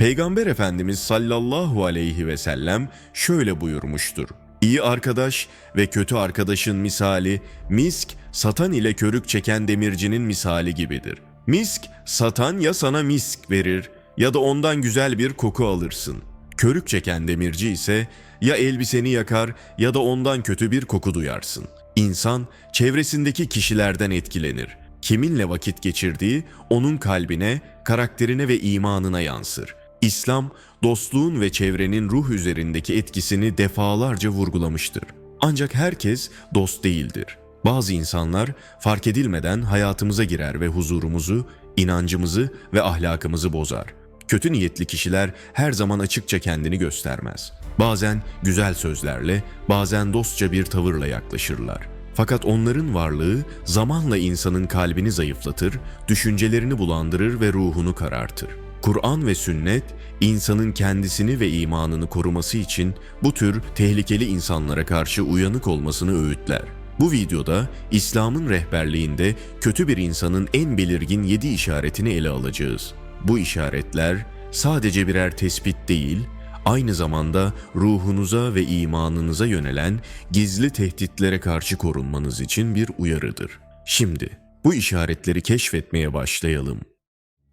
Peygamber Efendimiz sallallahu aleyhi ve sellem şöyle buyurmuştur. İyi arkadaş ve kötü arkadaşın misali misk satan ile körük çeken demircinin misali gibidir. Misk satan ya sana misk verir ya da ondan güzel bir koku alırsın. Körük çeken demirci ise ya elbiseni yakar ya da ondan kötü bir koku duyarsın. İnsan çevresindeki kişilerden etkilenir. Kiminle vakit geçirdiği onun kalbine, karakterine ve imanına yansır. İslam, dostluğun ve çevrenin ruh üzerindeki etkisini defalarca vurgulamıştır. Ancak herkes dost değildir. Bazı insanlar fark edilmeden hayatımıza girer ve huzurumuzu, inancımızı ve ahlakımızı bozar. Kötü niyetli kişiler her zaman açıkça kendini göstermez. Bazen güzel sözlerle, bazen dostça bir tavırla yaklaşırlar. Fakat onların varlığı zamanla insanın kalbini zayıflatır, düşüncelerini bulandırır ve ruhunu karartır. Kur'an ve sünnet insanın kendisini ve imanını koruması için bu tür tehlikeli insanlara karşı uyanık olmasını öğütler. Bu videoda İslam'ın rehberliğinde kötü bir insanın en belirgin 7 işaretini ele alacağız. Bu işaretler sadece birer tespit değil, aynı zamanda ruhunuza ve imanınıza yönelen gizli tehditlere karşı korunmanız için bir uyarıdır. Şimdi bu işaretleri keşfetmeye başlayalım.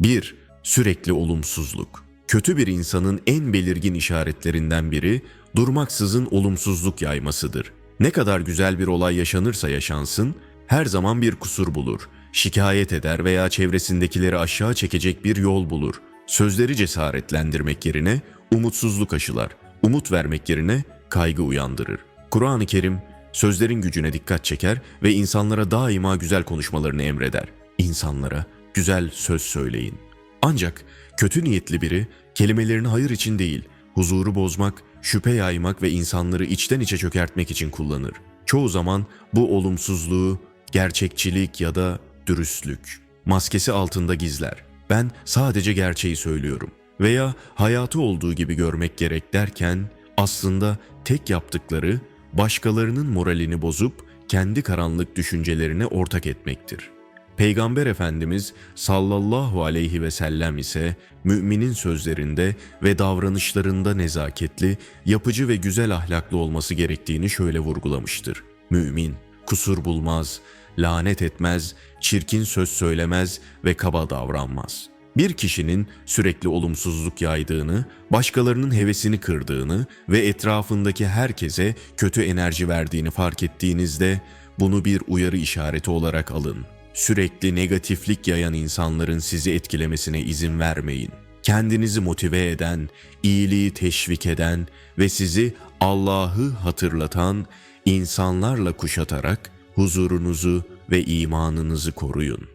1. Sürekli olumsuzluk. Kötü bir insanın en belirgin işaretlerinden biri durmaksızın olumsuzluk yaymasıdır. Ne kadar güzel bir olay yaşanırsa yaşansın, her zaman bir kusur bulur, şikayet eder veya çevresindekileri aşağı çekecek bir yol bulur. Sözleri cesaretlendirmek yerine umutsuzluk aşılar, umut vermek yerine kaygı uyandırır. Kur'an-ı Kerim sözlerin gücüne dikkat çeker ve insanlara daima güzel konuşmalarını emreder. İnsanlara güzel söz söyleyin. Ancak kötü niyetli biri kelimelerini hayır için değil, huzuru bozmak, şüphe yaymak ve insanları içten içe çökertmek için kullanır. Çoğu zaman bu olumsuzluğu gerçekçilik ya da dürüstlük maskesi altında gizler. Ben sadece gerçeği söylüyorum veya hayatı olduğu gibi görmek gerek derken aslında tek yaptıkları başkalarının moralini bozup kendi karanlık düşüncelerine ortak etmektir. Peygamber Efendimiz sallallahu aleyhi ve sellem ise müminin sözlerinde ve davranışlarında nezaketli, yapıcı ve güzel ahlaklı olması gerektiğini şöyle vurgulamıştır. Mümin kusur bulmaz, lanet etmez, çirkin söz söylemez ve kaba davranmaz. Bir kişinin sürekli olumsuzluk yaydığını, başkalarının hevesini kırdığını ve etrafındaki herkese kötü enerji verdiğini fark ettiğinizde bunu bir uyarı işareti olarak alın. Sürekli negatiflik yayan insanların sizi etkilemesine izin vermeyin. Kendinizi motive eden, iyiliği teşvik eden ve sizi Allah'ı hatırlatan insanlarla kuşatarak huzurunuzu ve imanınızı koruyun.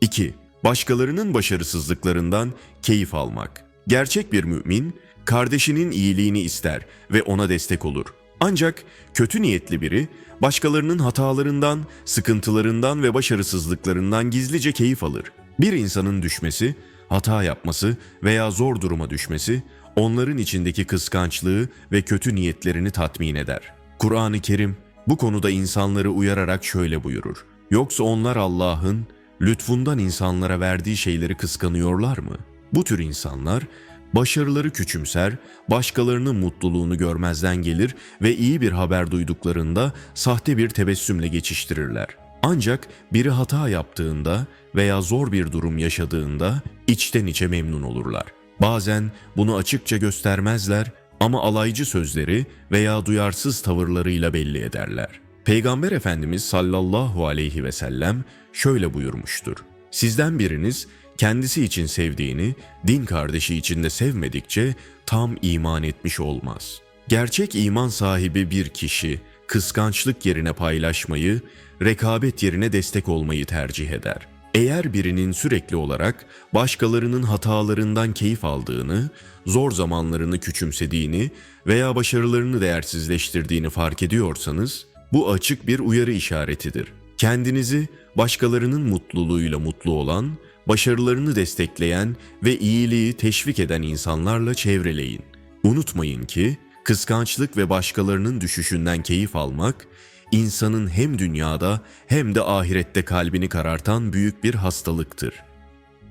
2. Başkalarının başarısızlıklarından keyif almak. Gerçek bir mümin, kardeşinin iyiliğini ister ve ona destek olur. Ancak kötü niyetli biri, başkalarının hatalarından, sıkıntılarından ve başarısızlıklarından gizlice keyif alır. Bir insanın düşmesi, hata yapması veya zor duruma düşmesi, onların içindeki kıskançlığı ve kötü niyetlerini tatmin eder. Kur'an-ı Kerim bu konuda insanları uyararak şöyle buyurur. Yoksa onlar Allah'ın lütfundan insanlara verdiği şeyleri kıskanıyorlar mı? Bu tür insanlar başarıları küçümser, başkalarının mutluluğunu görmezden gelir ve iyi bir haber duyduklarında sahte bir tebessümle geçiştirirler. Ancak biri hata yaptığında veya zor bir durum yaşadığında içten içe memnun olurlar. Bazen bunu açıkça göstermezler ama alaycı sözleri veya duyarsız tavırlarıyla belli ederler. Peygamber Efendimiz sallallahu aleyhi ve sellem şöyle buyurmuştur. Sizden biriniz kendisi için sevdiğini din kardeşi için de sevmedikçe tam iman etmiş olmaz. Gerçek iman sahibi bir kişi kıskançlık yerine paylaşmayı, rekabet yerine destek olmayı tercih eder. Eğer birinin sürekli olarak başkalarının hatalarından keyif aldığını, zor zamanlarını küçümsediğini veya başarılarını değersizleştirdiğini fark ediyorsanız, bu açık bir uyarı işaretidir. Kendinizi başkalarının mutluluğuyla mutlu olan, başarılarını destekleyen ve iyiliği teşvik eden insanlarla çevreleyin. Unutmayın ki kıskançlık ve başkalarının düşüşünden keyif almak insanın hem dünyada hem de ahirette kalbini karartan büyük bir hastalıktır.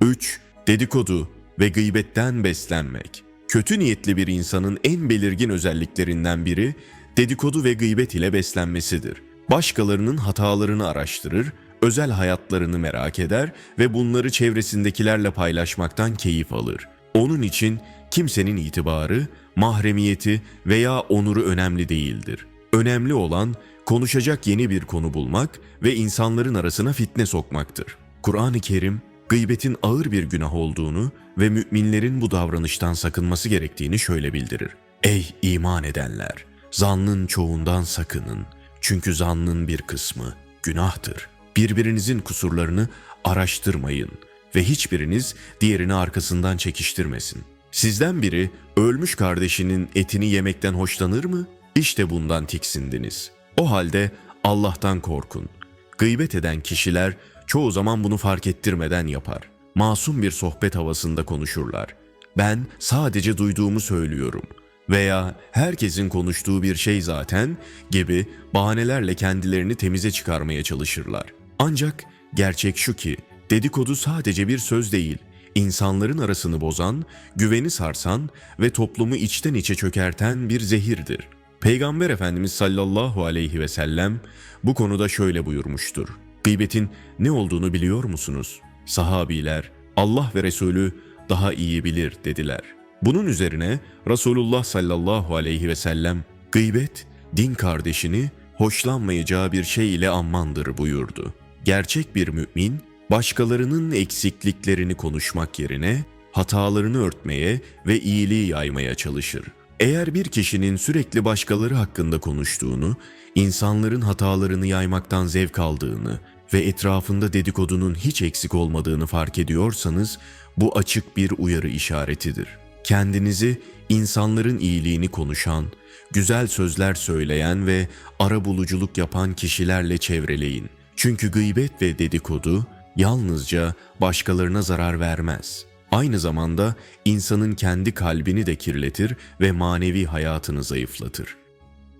3. Dedikodu ve gıybetten beslenmek. Kötü niyetli bir insanın en belirgin özelliklerinden biri dedikodu ve gıybet ile beslenmesidir. Başkalarının hatalarını araştırır, özel hayatlarını merak eder ve bunları çevresindekilerle paylaşmaktan keyif alır. Onun için kimsenin itibarı, mahremiyeti veya onuru önemli değildir. Önemli olan konuşacak yeni bir konu bulmak ve insanların arasına fitne sokmaktır. Kur'an-ı Kerim gıybetin ağır bir günah olduğunu ve müminlerin bu davranıştan sakınması gerektiğini şöyle bildirir. Ey iman edenler! Zannın çoğundan sakının. Çünkü zannın bir kısmı günahtır. Birbirinizin kusurlarını araştırmayın ve hiçbiriniz diğerini arkasından çekiştirmesin. Sizden biri ölmüş kardeşinin etini yemekten hoşlanır mı? İşte bundan tiksindiniz. O halde Allah'tan korkun. Gıybet eden kişiler çoğu zaman bunu fark ettirmeden yapar. Masum bir sohbet havasında konuşurlar. Ben sadece duyduğumu söylüyorum veya herkesin konuştuğu bir şey zaten gibi bahanelerle kendilerini temize çıkarmaya çalışırlar. Ancak gerçek şu ki dedikodu sadece bir söz değil, insanların arasını bozan, güveni sarsan ve toplumu içten içe çökerten bir zehirdir. Peygamber Efendimiz sallallahu aleyhi ve sellem bu konuda şöyle buyurmuştur. Gıybetin ne olduğunu biliyor musunuz? Sahabiler, Allah ve Resulü daha iyi bilir dediler. Bunun üzerine Resulullah sallallahu aleyhi ve sellem, gıybet, din kardeşini hoşlanmayacağı bir şey ile ammandır buyurdu. Gerçek bir mümin, başkalarının eksikliklerini konuşmak yerine hatalarını örtmeye ve iyiliği yaymaya çalışır. Eğer bir kişinin sürekli başkaları hakkında konuştuğunu, insanların hatalarını yaymaktan zevk aldığını ve etrafında dedikodunun hiç eksik olmadığını fark ediyorsanız bu açık bir uyarı işaretidir. Kendinizi insanların iyiliğini konuşan, güzel sözler söyleyen ve ara buluculuk yapan kişilerle çevreleyin. Çünkü gıybet ve dedikodu yalnızca başkalarına zarar vermez. Aynı zamanda insanın kendi kalbini de kirletir ve manevi hayatını zayıflatır.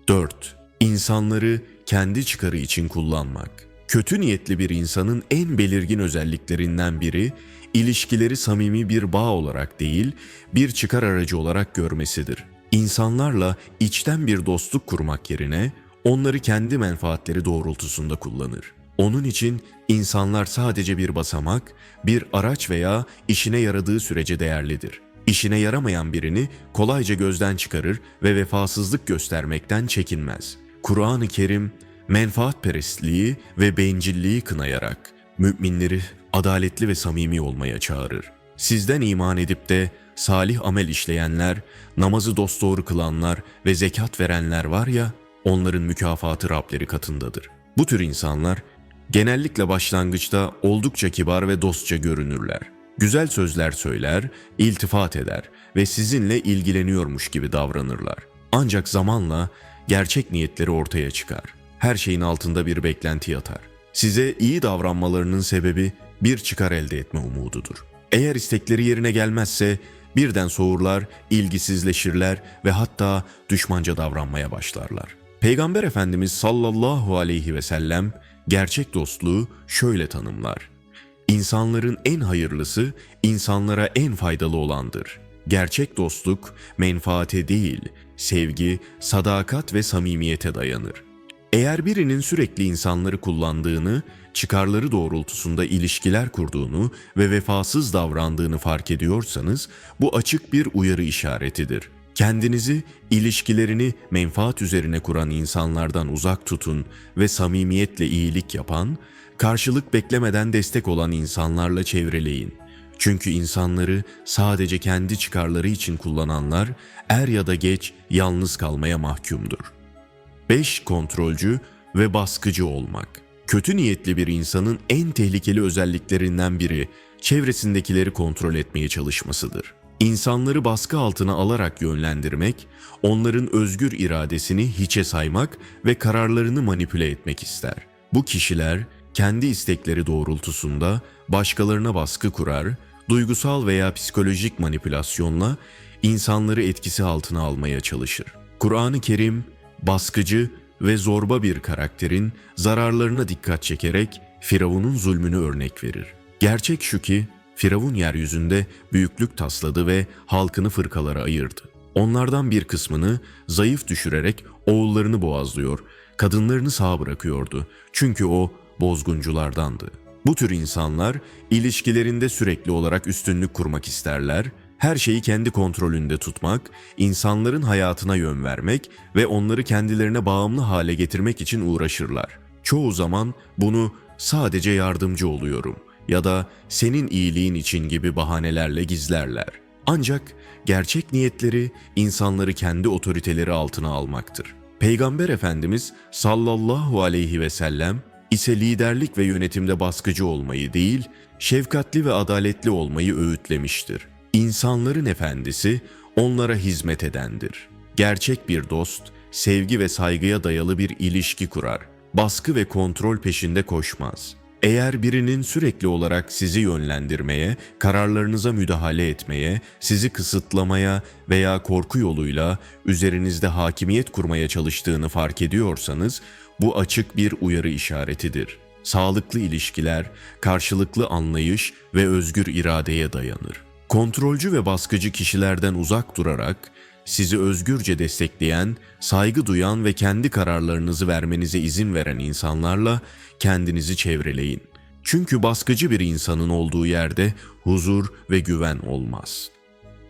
4. İnsanları kendi çıkarı için kullanmak. Kötü niyetli bir insanın en belirgin özelliklerinden biri, ilişkileri samimi bir bağ olarak değil, bir çıkar aracı olarak görmesidir. İnsanlarla içten bir dostluk kurmak yerine, onları kendi menfaatleri doğrultusunda kullanır. Onun için insanlar sadece bir basamak, bir araç veya işine yaradığı sürece değerlidir. İşine yaramayan birini kolayca gözden çıkarır ve vefasızlık göstermekten çekinmez. Kur'an-ı Kerim menfaatperestliği ve bencilliği kınayarak müminleri adaletli ve samimi olmaya çağırır. Sizden iman edip de salih amel işleyenler, namazı dosdoğru kılanlar ve zekat verenler var ya, onların mükafatı Rableri katındadır. Bu tür insanlar genellikle başlangıçta oldukça kibar ve dostça görünürler. Güzel sözler söyler, iltifat eder ve sizinle ilgileniyormuş gibi davranırlar. Ancak zamanla gerçek niyetleri ortaya çıkar. Her şeyin altında bir beklenti yatar. Size iyi davranmalarının sebebi bir çıkar elde etme umududur. Eğer istekleri yerine gelmezse birden soğurlar, ilgisizleşirler ve hatta düşmanca davranmaya başlarlar. Peygamber Efendimiz sallallahu aleyhi ve sellem gerçek dostluğu şöyle tanımlar. İnsanların en hayırlısı insanlara en faydalı olandır. Gerçek dostluk menfaate değil, sevgi, sadakat ve samimiyete dayanır. Eğer birinin sürekli insanları kullandığını, çıkarları doğrultusunda ilişkiler kurduğunu ve vefasız davrandığını fark ediyorsanız bu açık bir uyarı işaretidir. Kendinizi, ilişkilerini menfaat üzerine kuran insanlardan uzak tutun ve samimiyetle iyilik yapan, karşılık beklemeden destek olan insanlarla çevreleyin. Çünkü insanları sadece kendi çıkarları için kullananlar er ya da geç yalnız kalmaya mahkumdur. 5. Kontrolcü ve baskıcı olmak. Kötü niyetli bir insanın en tehlikeli özelliklerinden biri çevresindekileri kontrol etmeye çalışmasıdır. İnsanları baskı altına alarak yönlendirmek, onların özgür iradesini hiçe saymak ve kararlarını manipüle etmek ister. Bu kişiler kendi istekleri doğrultusunda başkalarına baskı kurar, duygusal veya psikolojik manipülasyonla insanları etkisi altına almaya çalışır. Kur'an-ı Kerim baskıcı ve zorba bir karakterin zararlarına dikkat çekerek Firavun'un zulmünü örnek verir. Gerçek şu ki Firavun yeryüzünde büyüklük tasladı ve halkını fırkalara ayırdı. Onlardan bir kısmını zayıf düşürerek oğullarını boğazlıyor, kadınlarını sağ bırakıyordu. Çünkü o bozgunculardandı. Bu tür insanlar ilişkilerinde sürekli olarak üstünlük kurmak isterler, her şeyi kendi kontrolünde tutmak, insanların hayatına yön vermek ve onları kendilerine bağımlı hale getirmek için uğraşırlar. Çoğu zaman bunu sadece yardımcı oluyorum ya da senin iyiliğin için gibi bahanelerle gizlerler. Ancak gerçek niyetleri insanları kendi otoriteleri altına almaktır. Peygamber Efendimiz sallallahu aleyhi ve sellem ise liderlik ve yönetimde baskıcı olmayı değil, şefkatli ve adaletli olmayı öğütlemiştir. İnsanların efendisi onlara hizmet edendir. Gerçek bir dost, sevgi ve saygıya dayalı bir ilişki kurar. Baskı ve kontrol peşinde koşmaz. Eğer birinin sürekli olarak sizi yönlendirmeye, kararlarınıza müdahale etmeye, sizi kısıtlamaya veya korku yoluyla üzerinizde hakimiyet kurmaya çalıştığını fark ediyorsanız, bu açık bir uyarı işaretidir. Sağlıklı ilişkiler, karşılıklı anlayış ve özgür iradeye dayanır. Kontrolcü ve baskıcı kişilerden uzak durarak sizi özgürce destekleyen, saygı duyan ve kendi kararlarınızı vermenize izin veren insanlarla kendinizi çevreleyin. Çünkü baskıcı bir insanın olduğu yerde huzur ve güven olmaz.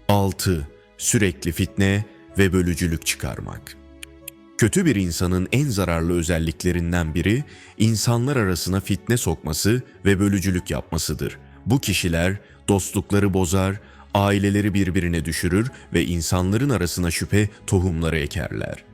6. Sürekli fitne ve bölücülük çıkarmak. Kötü bir insanın en zararlı özelliklerinden biri insanlar arasına fitne sokması ve bölücülük yapmasıdır. Bu kişiler dostlukları bozar, aileleri birbirine düşürür ve insanların arasına şüphe tohumları ekerler.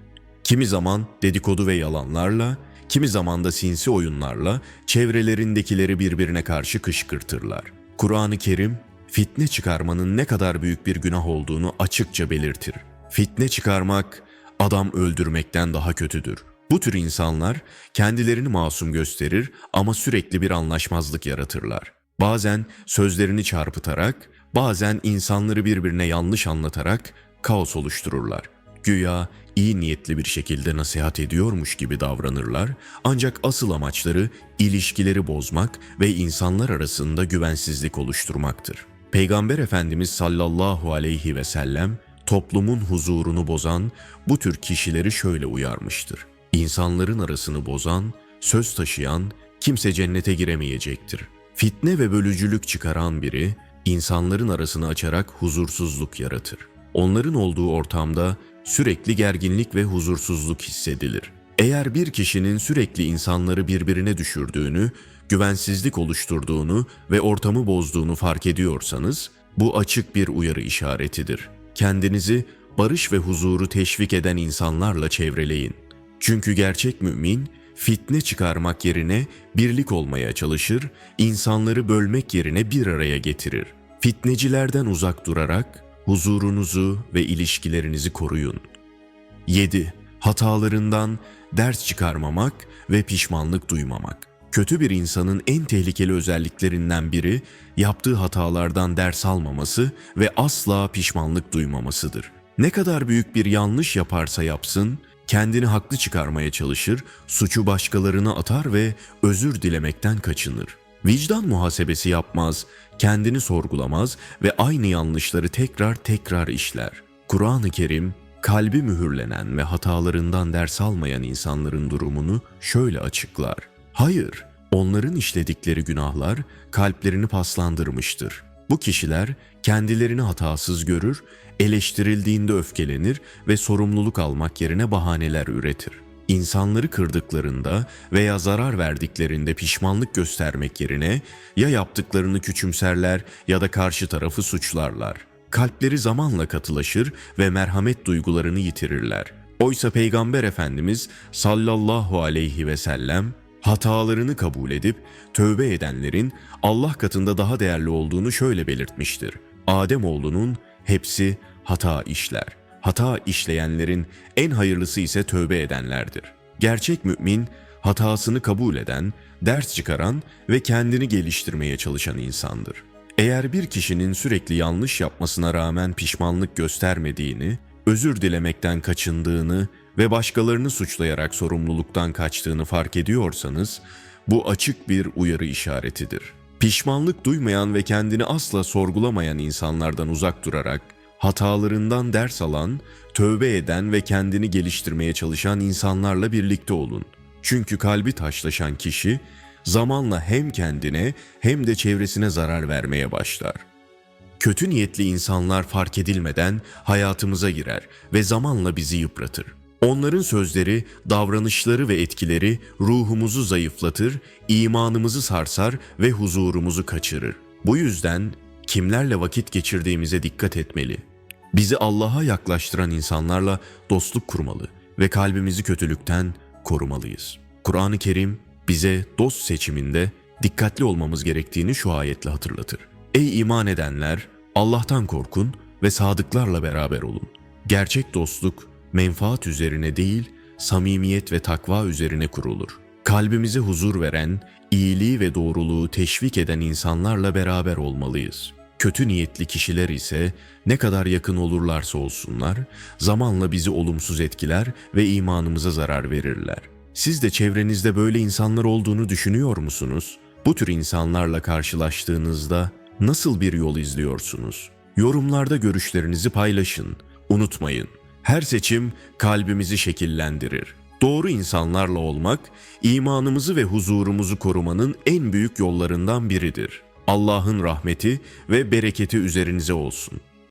Kimi zaman dedikodu ve yalanlarla, kimi zaman da sinsi oyunlarla çevrelerindekileri birbirine karşı kışkırtırlar. Kur'an-ı Kerim fitne çıkarmanın ne kadar büyük bir günah olduğunu açıkça belirtir. Fitne çıkarmak adam öldürmekten daha kötüdür. Bu tür insanlar kendilerini masum gösterir ama sürekli bir anlaşmazlık yaratırlar. Bazen sözlerini çarpıtarak, bazen insanları birbirine yanlış anlatarak kaos oluştururlar. Güya iyi niyetli bir şekilde nasihat ediyormuş gibi davranırlar ancak asıl amaçları ilişkileri bozmak ve insanlar arasında güvensizlik oluşturmaktır. Peygamber Efendimiz sallallahu aleyhi ve sellem toplumun huzurunu bozan bu tür kişileri şöyle uyarmıştır. İnsanların arasını bozan, söz taşıyan kimse cennete giremeyecektir. Fitne ve bölücülük çıkaran biri insanların arasını açarak huzursuzluk yaratır. Onların olduğu ortamda sürekli gerginlik ve huzursuzluk hissedilir. Eğer bir kişinin sürekli insanları birbirine düşürdüğünü, güvensizlik oluşturduğunu ve ortamı bozduğunu fark ediyorsanız, bu açık bir uyarı işaretidir. Kendinizi barış ve huzuru teşvik eden insanlarla çevreleyin. Çünkü gerçek mümin fitne çıkarmak yerine birlik olmaya çalışır, insanları bölmek yerine bir araya getirir. Fitnecilerden uzak durarak huzurunuzu ve ilişkilerinizi koruyun. 7. Hatalarından ders çıkarmamak ve pişmanlık duymamak. Kötü bir insanın en tehlikeli özelliklerinden biri yaptığı hatalardan ders almaması ve asla pişmanlık duymamasıdır. Ne kadar büyük bir yanlış yaparsa yapsın, kendini haklı çıkarmaya çalışır, suçu başkalarına atar ve özür dilemekten kaçınır. Vicdan muhasebesi yapmaz, kendini sorgulamaz ve aynı yanlışları tekrar tekrar işler. Kur'an-ı Kerim, kalbi mühürlenen ve hatalarından ders almayan insanların durumunu şöyle açıklar. Hayır, onların işledikleri günahlar kalplerini paslandırmıştır. Bu kişiler kendilerini hatasız görür, eleştirildiğinde öfkelenir ve sorumluluk almak yerine bahaneler üretir. İnsanları kırdıklarında veya zarar verdiklerinde pişmanlık göstermek yerine ya yaptıklarını küçümserler ya da karşı tarafı suçlarlar. Kalpleri zamanla katılaşır ve merhamet duygularını yitirirler. Oysa Peygamber Efendimiz sallallahu aleyhi ve sellem hatalarını kabul edip tövbe edenlerin Allah katında daha değerli olduğunu şöyle belirtmiştir. Adem oğlunun hepsi hata işler. Hata işleyenlerin en hayırlısı ise tövbe edenlerdir. Gerçek mümin hatasını kabul eden, ders çıkaran ve kendini geliştirmeye çalışan insandır. Eğer bir kişinin sürekli yanlış yapmasına rağmen pişmanlık göstermediğini, özür dilemekten kaçındığını ve başkalarını suçlayarak sorumluluktan kaçtığını fark ediyorsanız, bu açık bir uyarı işaretidir. Pişmanlık duymayan ve kendini asla sorgulamayan insanlardan uzak durarak, hatalarından ders alan, tövbe eden ve kendini geliştirmeye çalışan insanlarla birlikte olun. Çünkü kalbi taşlaşan kişi zamanla hem kendine hem de çevresine zarar vermeye başlar. Kötü niyetli insanlar fark edilmeden hayatımıza girer ve zamanla bizi yıpratır. Onların sözleri, davranışları ve etkileri ruhumuzu zayıflatır, imanımızı sarsar ve huzurumuzu kaçırır. Bu yüzden kimlerle vakit geçirdiğimize dikkat etmeli. Bizi Allah'a yaklaştıran insanlarla dostluk kurmalı ve kalbimizi kötülükten korumalıyız. Kur'an-ı Kerim bize dost seçiminde dikkatli olmamız gerektiğini şu ayetle hatırlatır. Ey iman edenler, Allah'tan korkun ve sadıklarla beraber olun. Gerçek dostluk menfaat üzerine değil, samimiyet ve takva üzerine kurulur. Kalbimize huzur veren, iyiliği ve doğruluğu teşvik eden insanlarla beraber olmalıyız. Kötü niyetli kişiler ise ne kadar yakın olurlarsa olsunlar, zamanla bizi olumsuz etkiler ve imanımıza zarar verirler. Siz de çevrenizde böyle insanlar olduğunu düşünüyor musunuz? Bu tür insanlarla karşılaştığınızda nasıl bir yol izliyorsunuz? Yorumlarda görüşlerinizi paylaşın. Unutmayın, her seçim kalbimizi şekillendirir. Doğru insanlarla olmak, imanımızı ve huzurumuzu korumanın en büyük yollarından biridir. Allah'ın rahmeti ve bereketi üzerinize olsun.